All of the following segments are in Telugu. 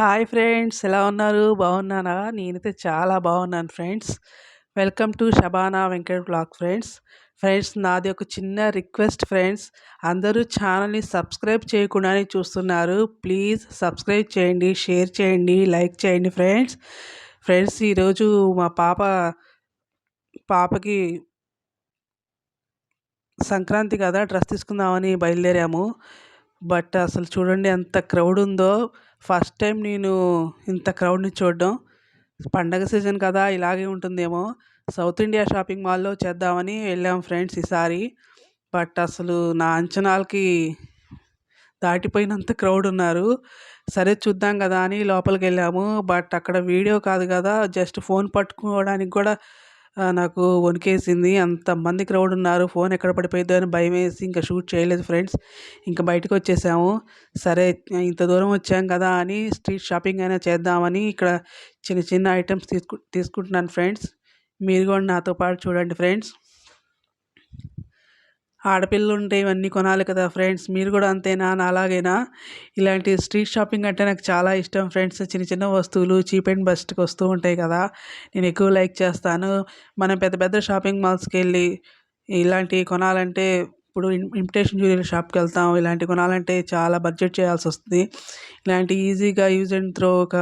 హాయ్ ఫ్రెండ్స్ ఎలా ఉన్నారు? బాగున్నానా నేనైతే చాలా బాగున్నాను friends. Welcome to Shabana Venkat vlog friends. Friends నాది ఒక చిన్న రిక్వెస్ట్ ఫ్రెండ్స్. అందరూ ఛానల్ని సబ్స్క్రైబ్ చేయకుండానే చూస్తున్నారు. ప్లీజ్ సబ్స్క్రైబ్ చేయండి షేర్ చేయండి లైక్ చేయండి ఫ్రెండ్స్. ఫ్రెండ్స్ ఈరోజు మా పాప పాపకి సంక్రాంతి కదా డ్రెస్ తీసుకుందామని బయలుదేరాము. బట్ అసలు చూడండి ఎంత క్రౌడ్ ఉందో. ఫస్ట్ టైం నేను ఇంత క్రౌడ్ని చూడడం. పండగ సీజన్ కదా ఇలాగే ఉంటుందేమో. సౌత్ ఇండియా షాపింగ్ మాల్లో చేద్దామని వెళ్ళాం ఫ్రెండ్స్ ఈసారి. బట్ అసలు నా అంచనాలకి దాటిపోయినంత క్రౌడ్ ఉన్నారు. సరే చూద్దాం కదా అని లోపలికి వెళ్ళాము. బట్ అక్కడ వీడియో కాదు కదా జస్ట్ ఫోన్ పట్టుకోవడానికి కూడా నాకు వణికేసింది. అంతమంది క్రౌడ్ ఉన్నారు. ఫోన్ ఎక్కడ పడిపోయిద్దో అని భయం వేసి ఇంకా షూట్ చేయలేదు ఫ్రెండ్స్ ఇంకా బయటకు వచ్చేసాము. సరే ఇంత దూరం వచ్చాం కదా అని స్ట్రీట్ షాపింగ్ అయినా చేద్దామని ఇక్కడ చిన్న చిన్న ఐటమ్స్ తీసుకు తీసుకుంటున్నాను ఫ్రెండ్స్ మీరు కూడా నాతో పాటు చూడండి ఫ్రెండ్స్ ఆడపిల్లలు ఉంటే ఇవన్నీ కొనాలి కదా ఫ్రెండ్స్. మీరు కూడా అంతేనా? అలాగేనా ఇలాంటి స్ట్రీట్ షాపింగ్ అంటే నాకు చాలా ఇష్టం ఫ్రెండ్స్. చిన్న చిన్న వస్తువులు చీప్ అండ్ బెస్ట్కి వస్తూ ఉంటాయి కదా. నేను ఎక్కువ లైక్ చేస్తాను. మనం పెద్ద పెద్ద షాపింగ్ మాల్స్కి వెళ్ళి ఇలాంటివి కొనాలంటే ఇప్పుడు ఇమిటేషన్ జ్యువెలరీ షాప్కి వెళ్తాం. ఇలాంటివి కొనాలంటే చాలా బడ్జెట్ చేయాల్సి వస్తుంది. ఇలాంటి ఈజీగా యూజ్ అండ్ త్రో ఒక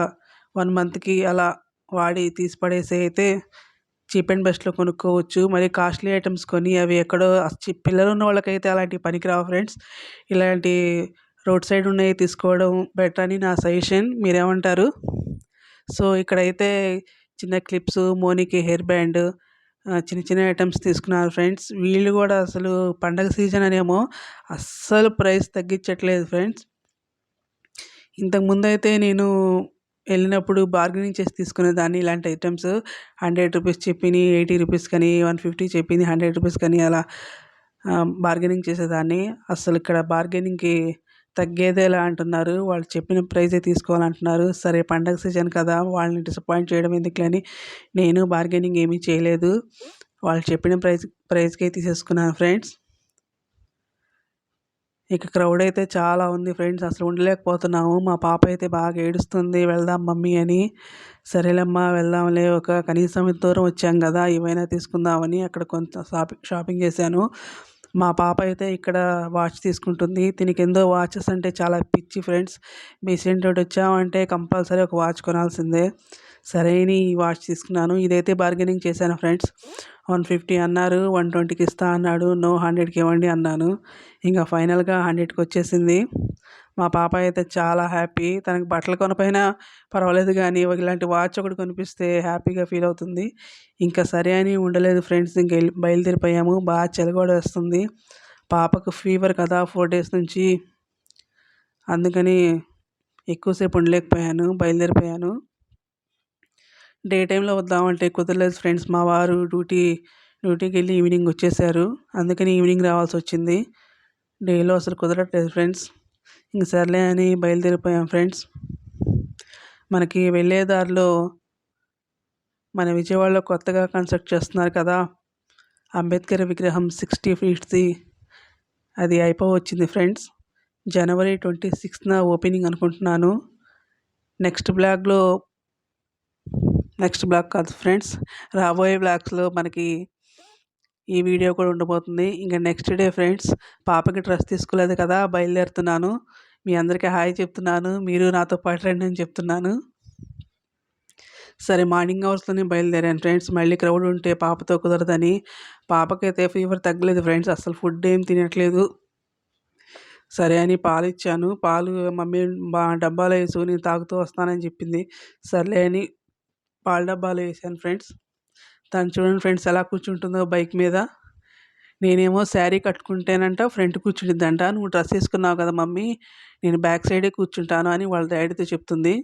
వన్ మంత్కి అలా వాడి తీసి పడేసి అయితే చీప్ అండ్ బెస్ట్లో కొనుక్కోవచ్చు. మరి కాస్ట్లీ ఐటమ్స్ కొని అవి ఎక్కడో పిల్లలు ఉన్న వాళ్ళకైతే అలాంటివి పనికిరావు ఫ్రెండ్స్. ఇలాంటి రోడ్ సైడ్ ఉన్నవి తీసుకోవడం బెటర్ అని నా సజెషన్. మీరేమంటారు? సో ఇక్కడైతే చిన్న క్లిప్స్ మోనికి హెయిర్ బ్యాండ్ చిన్న చిన్న ఐటమ్స్ తీసుకున్నారు ఫ్రెండ్స్. వీళ్ళు కూడా అసలు పండగ సీజన్ అనేమో అస్సలు ప్రైస్ తగ్గించట్లేదు ఫ్రెండ్స్. ఇంతకుముందు అయితే నేను వెళ్ళినప్పుడు బార్గెనింగ్ చేసి తీసుకునేదాన్ని ఇలాంటి ఐటమ్స్ హండ్రెడ్ రూపీస్ చెప్పిని ఎయిటీ రూపీస్ కానీ వన్ ఫిఫ్టీ చెప్పింది హండ్రెడ్ రూపీస్ కానీ అలా బార్గెనింగ్ చేసేదాన్ని. అసలు ఇక్కడ బార్గెనింగ్కి తగ్గేదేలా అంటున్నారు. వాళ్ళు చెప్పిన ప్రైజే తీసుకోవాలంటున్నారు. సరే పండగ సీజన్ కదా వాళ్ళని డిసప్పాయింట్ చేయడం ఎందుకులని నేను బార్గెనింగ్ ఏమీ చేయలేదు. వాళ్ళు చెప్పిన ప్రైజ్ ప్రైజ్కే తీసేసుకున్నాను ఫ్రెండ్స్ ఇక క్రౌడ్ అయితే చాలా ఉంది ఫ్రెండ్స్ అసలు ఉండలేకపోతున్నాము. మా పాప అయితే బాగా ఏడుస్తుంది. వెళ్దాం మమ్మీ అని. సరేలేమ్మా వెళ్దాంలే. ఒక కనీసం దూరం వచ్చాం కదా ఏమైనా తీసుకుందామని అక్కడ కొంత షాపింగ్ షాపింగ్ చేశాను. మా పాప అయితే ఇక్కడ వాచ్ తీసుకుంటుంది. దీనికి ఎందో వాచెస్ అంటే చాలా పిచ్చి ఫ్రెండ్స్ మీ సెంటర్ వచ్చామంటే కంపల్సరీ ఒక వాచ్ కొనాల్సిందే. సరైన ఈ వాచ్ తీసుకున్నాను. ఇదైతే బార్గెనింగ్ చేశాను ఫ్రెండ్స్ వన్ ఫిఫ్టీ అన్నారు వన్ ట్వంటీకి ఇస్తా అన్నాడు నో హండ్రెడ్కి ఇవ్వండి అన్నాను. ఇంకా ఫైనల్గా హండ్రెడ్కి వచ్చేసింది మా పాప అయితే చాలా హ్యాపీ. తనకి బట్టలు కొనపోయినా పర్వాలేదు కానీ ఇలాంటి వాచ్ ఒకటి కొనిపిస్తే హ్యాపీగా ఫీల్ అవుతుంది. ఇంకా సరే అని ఉండలేదు ఫ్రెండ్స్ ఇంక బయలుదేరిపోయాము. బాగా చెలగోడ వస్తుంది. పాపకు ఫీవర్ కదా ఫోర్ డేస్ నుంచి. అందుకని ఎక్కువసేపు ఉండలేకపోయాను బయలుదేరిపోయాను. డే టైంలో వద్దామంటే కుదరలేదు ఫ్రెండ్స్. మా వారు డ్యూటీ డ్యూటీకి వెళ్ళి ఈవినింగ్ వచ్చేసారు. అందుకని ఈవినింగ్ రావాల్సి వచ్చింది. డేలో అసలు కుదరట్లేదు ఫ్రెండ్స్. ఇంక సర్లే అని బయలుదేరిపోయాం ఫ్రెండ్స్. మనకి వెళ్ళే దారిలో మన విజయవాడలో కొత్తగా కన్స్ట్రక్ట్ చేస్తున్నారు కదా. అంబేద్కర్ విగ్రహం సిక్స్టీ ఫీట్స్ది అది అయిపోవచ్చింది ఫ్రెండ్స్. జనవరి ట్వంటీ సిక్స్త్న ఓపెనింగ్ అనుకుంటున్నాను. నెక్స్ట్ బ్లాగ్లో నెక్స్ట్ బ్లాగ్ కాదు ఫ్రెండ్స్. రాబోయే బ్లాగ్స్లో మనకి ఈ వీడియో కూడా ఉండబోతుంది. ఇంకా నెక్స్ట్ డే ఫ్రెండ్స్ పాపకి డ్రెస్ తీసుకోలేదు కదా బయలుదేరుతున్నాను. మీ అందరికీ హాయ్ చెప్తున్నాను. మీరు నాతో పాటు రండి అని చెప్తున్నాను. సరే మార్నింగ్ అవర్స్లోనే బయలుదేరాను ఫ్రెండ్స్. మళ్ళీ క్రౌడ్ ఉంటే పాపతో కుదరదని. పాపకైతే ఫీవర్ తగ్గలేదు ఫ్రెండ్స్. అసలు ఫుడ్ ఏం తినట్లేదు. సరే అని పాలు ఇచ్చాను. పాలు మమ్మీ బా డబ్బాలో వేసు నేను తాగుతూ వస్తానని చెప్పింది. సర్లే అని పాల డబ్బాలో వేసాను ఫ్రెండ్స్. తను చూడండి ఫ్రెండ్స్ ఎలా కూర్చుంటుందో బైక్ మీద. నేనేమో శారీ కట్టుకుంటేనంట ఫ్రంట్ కూర్చుంటుందంట. నువ్వు డ్రెస్ వేసుకున్నావు కదా మమ్మీ నేను బ్యాక్ సైడే కూర్చుంటాను అని వాళ్ళ డాడీతో చెప్తుంది.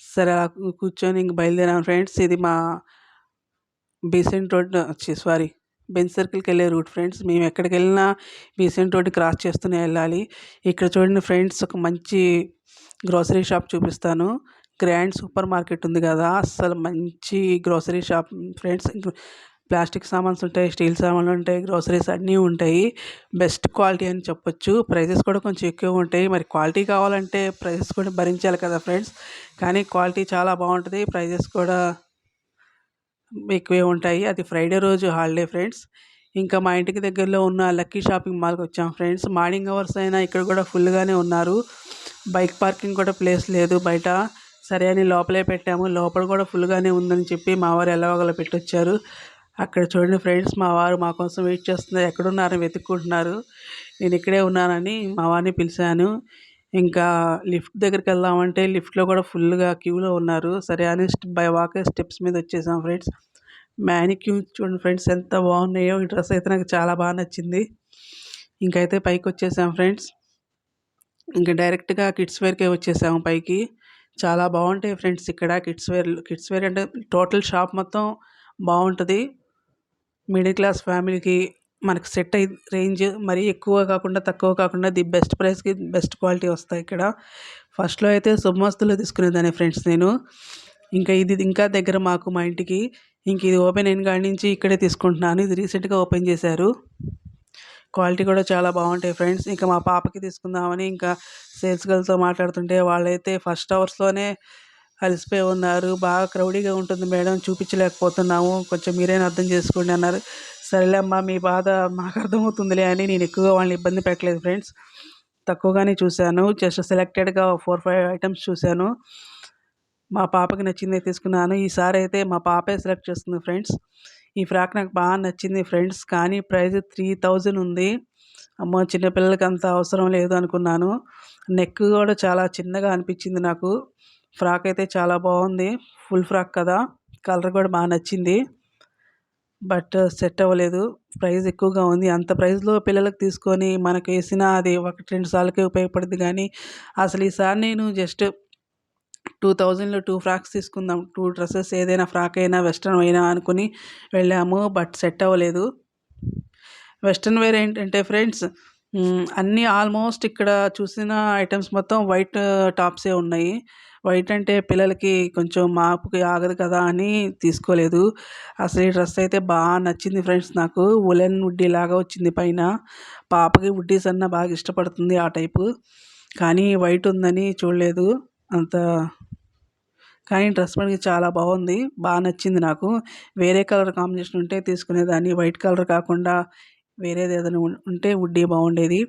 సరే అలా కూర్చొని ఇంక బయలుదేరాను ఫ్రెండ్స్. ఇది మా బీసెంట్ రోడ్ వచ్చి సారీ బెంచ్ సర్కిల్కి వెళ్ళే రూట్ ఫ్రెండ్స్. మేము ఎక్కడికి వెళ్ళినా బీసెంట్ రోడ్ క్రాస్ చేస్తూనే వెళ్ళాలి. ఇక్కడ చూడండి ఫ్రెండ్స్ ఒక మంచి గ్రోసరీ షాప్ చూపిస్తాను. గ్రాండ్ సూపర్ మార్కెట్ ఉంది కదా. అస్సలు మంచి గ్రోసరీ షాప్ ఫ్రెండ్స్. ప్లాస్టిక్ సామాన్స్ ఉంటాయి స్టీల్ సామాన్లు ఉంటాయి గ్రోసరీస్ అన్నీ ఉంటాయి. బెస్ట్ క్వాలిటీ అని చెప్పొచ్చు. ప్రైజెస్ కూడా కొంచెం ఎక్కువ ఉంటాయి. మరి క్వాలిటీ కావాలంటే ప్రైజెస్ కూడా భరించాలి కదా ఫ్రెండ్స్. కానీ క్వాలిటీ చాలా బాగుంటుంది. ప్రైజెస్ కూడా ఎక్కువే ఉంటాయి. అది ఫ్రైడే రోజు హాలిడే ఫ్రెండ్స్. ఇంకా మా ఇంటికి దగ్గరలో ఉన్న లక్కీ షాపింగ్ మాల్కి వచ్చాం ఫ్రెండ్స్. మార్నింగ్ అవర్స్ అయినా ఇక్కడ కూడా ఫుల్గానే ఉన్నారు. బైక్ పార్కింగ్ కూడా ప్లేస్ లేదు బయట. సరే అని లోపలే పెట్టాము. లోపల కూడా ఫుల్గానే ఉందని చెప్పి మా వారు ఎలాగోలా పెట్టొచ్చారు. అక్కడ చూడండి ఫ్రెండ్స్ మా వారు మా కోసం వెయిట్ చేస్తున్నారు. ఎక్కడున్నారని వెతుక్కుంటున్నారు. నేను ఇక్కడే ఉన్నానని మా వారిని పిలిచాను. ఇంకా లిఫ్ట్ దగ్గరికి వెళ్దామంటే లిఫ్ట్లో కూడా ఫుల్గా క్యూలో ఉన్నారు. సరే అని బై వాక్ స్టెప్స్ మీద వచ్చేసాం ఫ్రెండ్స్. మ్యానిక్యూ చూడండి ఫ్రెండ్స్ ఎంత బాగున్నాయో. ఈ డ్రెస్ అయితే నాకు చాలా బాగా నచ్చింది. ఇంకైతే పైకి వచ్చేసాం ఫ్రెండ్స్. ఇంకా డైరెక్ట్గా కిడ్స్ వేర్కే వచ్చేసాము పైకి. చాలా బాగుంటాయి ఫ్రెండ్స్ ఇక్కడ. కిడ్స్ వేర్ కిడ్స్ వేర్ అంటే టోటల్ షాప్ మొత్తం బాగుంటుంది. మిడిల్ క్లాస్ ఫ్యామిలీకి మనకు సెట్ అయ్యి రేంజ్ మరీ ఎక్కువ కాకుండా తక్కువ కాకుండా ది బెస్ట్ ప్రైస్కి బెస్ట్ క్వాలిటీ వస్తాయి ఇక్కడ. ఫస్ట్లో అయితే శుభమస్తులో తీసుకునేదాన్ని ఫ్రెండ్స్ నేను. ఇంకా ఇది ఇంకా దగ్గర మాకు మా ఇంటికి. ఇంక ఇది ఓపెన్ అయిన కాడి నుంచి ఇక్కడే తీసుకుంటున్నాను. ఇది రీసెంట్గా ఓపెన్ చేశారు. క్వాలిటీ కూడా చాలా బాగుంటాయి ఫ్రెండ్స్. ఇంకా మా పాపకి తీసుకుందామని ఇంకా సేల్స్ గర్ల్తో మాట్లాడుతుంటే వాళ్ళైతే ఫస్ట్ అవర్స్లోనే అలసిపోయి ఉన్నారు. బాగా క్రౌడీగా ఉంటుంది మేడం చూపించలేకపోతున్నాము. కొంచెం మీరైనా అర్థం చేసుకోండి అన్నారు. సరేలే అమ్మా మీ బాధ మాకు అర్థమవుతుందిలే అని నేను ఎక్కువగా వాళ్ళని ఇబ్బంది పెట్టలేదు ఫ్రెండ్స్. తక్కువగానే చూశాను. జస్ట్ సెలెక్టెడ్గా ఫోర్ ఫైవ్ ఐటమ్స్ చూశాను. మా పాపకి నచ్చింది తీసుకున్నాను. ఈసారి అయితే మా పాపే సెలెక్ట్ చేస్తుంది ఫ్రెండ్స్. ఈ ఫ్రాక్ నాకు బాగా నచ్చింది ఫ్రెండ్స్. కానీ ప్రైస్ త్రీ థౌజండ్ ఉంది. అమ్మో చిన్నపిల్లలకి అంత అవసరం లేదు అనుకున్నాను. నెక్ కూడా చాలా చిన్నగా అనిపించింది నాకు. ఫ్రాక్ అయితే చాలా బాగుంది. ఫుల్ ఫ్రాక్ కదా. కలర్ కూడా బాగా నచ్చింది. బట్ సెట్ అవ్వలేదు. ప్రైస్ ఎక్కువగా ఉంది. అంత ప్రైస్లో పిల్లలకు తీసుకొని మనకు వేసిన అది ఒకటి రెండు సార్లకే ఉపయోగపడుతుంది కానీ అసలు ఈసారి నేను జస్ట్ టూ థౌజండ్లో టూ ఫ్రాక్స్ తీసుకుందాం. టూ డ్రెస్సెస్ ఏదైనా ఫ్రాక్ అయినా వెస్ట్రన్ అయినా అనుకుని వెళ్ళాము బట్ సెట్ అవ్వలేదు. వెస్ట్రన్ వేర్ ఏంటంటే ఫ్రెండ్స్ అన్నీ ఆల్మోస్ట్ ఇక్కడ చూసిన ఐటమ్స్ మొత్తం వైట్ టాప్సే ఉన్నాయి. వైట్ అంటే పిల్లలకి కొంచెం మాపుకి ఆగదు కదా అని తీసుకోలేదు. అసలు ఈ డ్రెస్ అయితే బాగా నచ్చింది ఫ్రెండ్స్ నాకు. ఉలెన్ వుడ్డీ లాగా వచ్చింది పైన. పాపకి వుడ్డీస్ అన్న బాగా ఇష్టపడుతుంది ఆ టైపు. కానీ వైట్ ఉందని చూడలేదు. అంత కానీ డ్రెస్ మనకి చాలా బాగుంది. బాగా నచ్చింది నాకు. వేరే కలర్ కాంబినేషన్ ఉంటే తీసుకునేదాన్ని. వైట్ కలర్ కాకుండా వేరేది ఏదైనా ఉంటే వుడ్డీ బాగుండేది.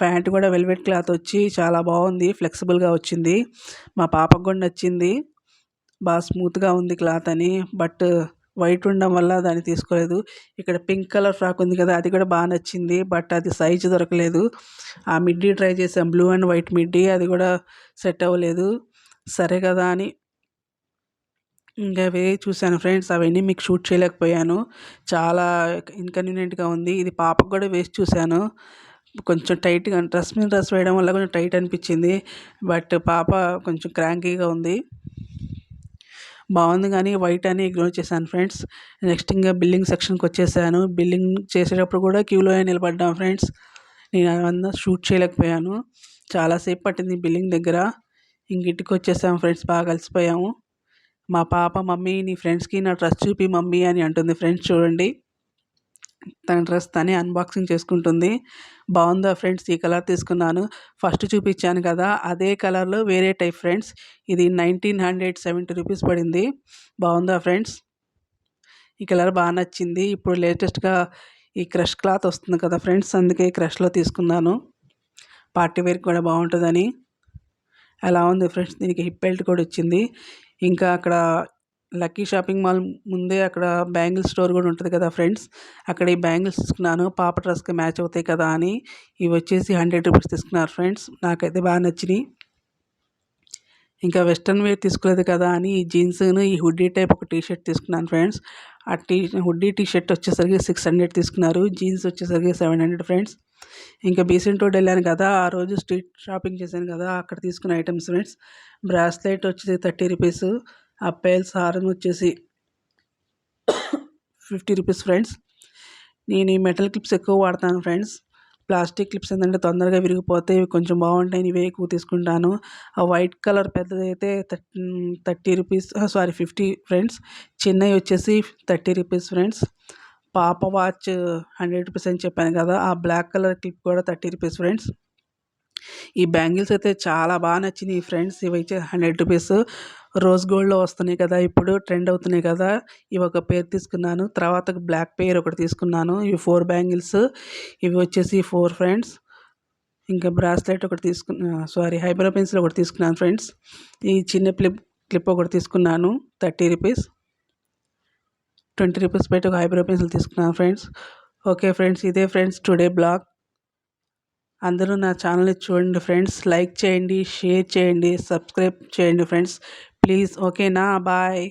ప్యాంట్ కూడా వెల్వెట్ క్లాత్ వచ్చి చాలా బాగుంది. ఫ్లెక్సిబుల్గా వచ్చింది. మా పాపకు కూడా నచ్చింది. బాగా స్మూత్గా ఉంది క్లాత్ అని. బట్ వైట్ ఉండడం వల్ల దాన్ని తీసుకోలేదు. ఇక్కడ పింక్ కలర్ ఫ్రాక్ ఉంది కదా అది కూడా బాగా నచ్చింది. బట్ అది సైజు దొరకలేదు. ఆ మిడ్డీ ట్రై చేసాం బ్లూ అండ్ వైట్ మిడ్డీ. అది కూడా సెట్ అవ్వలేదు. సరే కదా అని ఇంకా అవే చూశాను ఫ్రెండ్స్ అవన్నీ మీకు షూట్ చేయలేకపోయాను. చాలా ఇన్కన్వీనియంట్గా ఉంది. ఇది పాపకు కూడా వేసి చూశాను. కొంచెం టైట్గా డ్రెస్ మీద డ్రెస్ వేయడం వల్ల కొంచెం టైట్ అనిపించింది. బట్ పాప కొంచెం క్రాంకీగా ఉంది. బాగుంది కానీ వైట్ అని ఇగ్నోర్ చేశాను ఫ్రెండ్స్. నెక్స్ట్ ఇంకా బిల్లింగ్ సెక్షన్కి వచ్చేసాను. బిల్లింగ్ చేసేటప్పుడు కూడా క్యూలో నిలబడ్డాను ఫ్రెండ్స్. నేను అవంతా షూట్ చేయలేకపోయాను. చాలాసేపు పట్టింది బిల్లింగ్ దగ్గర. ఇంక ఇంటికి వచ్చేసాము ఫ్రెండ్స్ బాగా కలిసిపోయాము. మా పాప మమ్మీ నీ ఫ్రెండ్స్కి నా డ్రెస్ చూపి మమ్మీ అని అంటుంది ఫ్రెండ్స్ చూడండి. తన డ్రెస్ తనే అన్బాక్సింగ్ చేసుకుంటుంది. బాగుందా ఫ్రెండ్స్ ఈ కలర్ తీసుకున్నాను. ఫస్ట్ చూపించాను కదా అదే కలర్లో వేరే టైప్ ఫ్రెండ్స్. ఇది నైన్టీన్ హండ్రెడ్ సెవెంటీ రూపీస్ పడింది. బాగుందా ఫ్రెండ్స్? ఈ కలర్ బాగా నచ్చింది. ఇప్పుడు లేటెస్ట్గా ఈ క్రష్ క్లాత్ వస్తుంది కదా ఫ్రెండ్స్ అందుకే క్రష్లో తీసుకున్నాను. పార్టీ వేర్కి కూడా బాగుంటుందని. అలా ఉంది ఫ్రెండ్స్. దీనికి హిప్ బెల్ట్ కూడా వచ్చింది ఇంకా అక్కడ లక్కీ షాపింగ్ మాల్ ముందే అక్కడ బ్యాంగిల్ స్టోర్ కూడా ఉంటుంది కదా ఫ్రెండ్స్. అక్కడ ఈ బ్యాంగిల్స్ తీసుకున్నాను. పాప డ్రెస్కి మ్యాచ్ అవుతాయి కదా అని ఇవి వచ్చేసి హండ్రెడ్ రూపీస్ తీసుకున్నారు ఫ్రెండ్స్. నాకైతే బాగా నచ్చినాయి. ఇంకా వెస్ట్రన్ వేర్ తీసుకోలేదు కదా అని ఈ జీన్స్ను ఈ హుడ్డీ టైప్ ఒక టీషర్ట్ తీసుకున్నాను ఫ్రెండ్స్. ఆ టీ హుడ్డీ టీ షర్ట్ వచ్చేసరికి సిక్స్ హండ్రెడ్ తీసుకున్నారు. జీన్స్ వచ్చేసరికి సెవెన్ హండ్రెడ్ ఫ్రెండ్స్. ఇంకా బీసెంట్ రోడ్ వెళ్ళాను కదా ఆ రోజు స్ట్రీట్ షాపింగ్ చేశాను కదా అక్కడ తీసుకున్న ఐటమ్స్ ఫ్రెండ్స్ బ్రాస్లెట్ వచ్చేసి థర్టీ రూపీస్ అప్పైల్స్ హారం వచ్చేసి ఫిఫ్టీ రూపీస్ ఫ్రెండ్స్ నేను ఈ మెటల్ క్లిప్స్ ఎక్కువ వాడతాను ఫ్రెండ్స్ ప్లాస్టిక్ క్లిప్స్ ఏంటంటే తొందరగా విరిగిపోతే ఇవి కొంచెం బాగుంటాయి ఇవే ఎక్కువ తీసుకుంటాను. ఆ వైట్ కలర్ పెద్దది అయితే thirty rupees sorry fifty friends చిన్నవి వచ్చేసి థర్టీ రూపీస్ ఫ్రెండ్స్ పాప వాచ్ హండ్రెడ్ రూపీస్ అని చెప్పాను కదా ఆ బ్లాక్ కలర్ క్లిప్ కూడా థర్టీ రూపీస్ ఫ్రెండ్స్. ఈ బ్యాంగిల్స్ అయితే చాలా బాగా నచ్చినాయి ఫ్రెండ్స్. ఇవి అయితే హండ్రెడ్ రూపీస్. రోజ్ గోల్డ్లో వస్తున్నాయి కదా ఇప్పుడు ట్రెండ్ అవుతున్నాయి కదా. ఇవి ఒక పేరు తీసుకున్నాను తర్వాత బ్లాక్ పేర్ ఒకటి తీసుకున్నాను. ఇవి ఫోర్ బ్యాంగిల్స్. ఇవి వచ్చేసి ఫోర్ ఫ్రెండ్స్. ఇంకా బ్రాస్లెట్ ఒకటి తీసుకున్నా సారీ హైబ్రో పెన్సిల్ ఒకటి తీసుకున్నాను ఫ్రెండ్స్. ఈ చిన్న క్లిప్ క్లిప్ ఒకటి తీసుకున్నాను థర్టీ రూపీస్. ట్వంటీ రూపీస్ పెట్టి ఒక ఐబ్రో పెన్సిల్ తీసుకున్నాను ఫ్రెండ్స్. ఓకే ఫ్రెండ్స్ ఇదే ఫ్రెండ్స్ టుడే బ్లాగ్. అందరూ నా ఛానల్ని చూడండి ఫ్రెండ్స్. లైక్ చేయండి షేర్ చేయండి సబ్స్క్రైబ్ చేయండి ఫ్రెండ్స్. ప్లీజ్ ఓకేనా? బాయ్.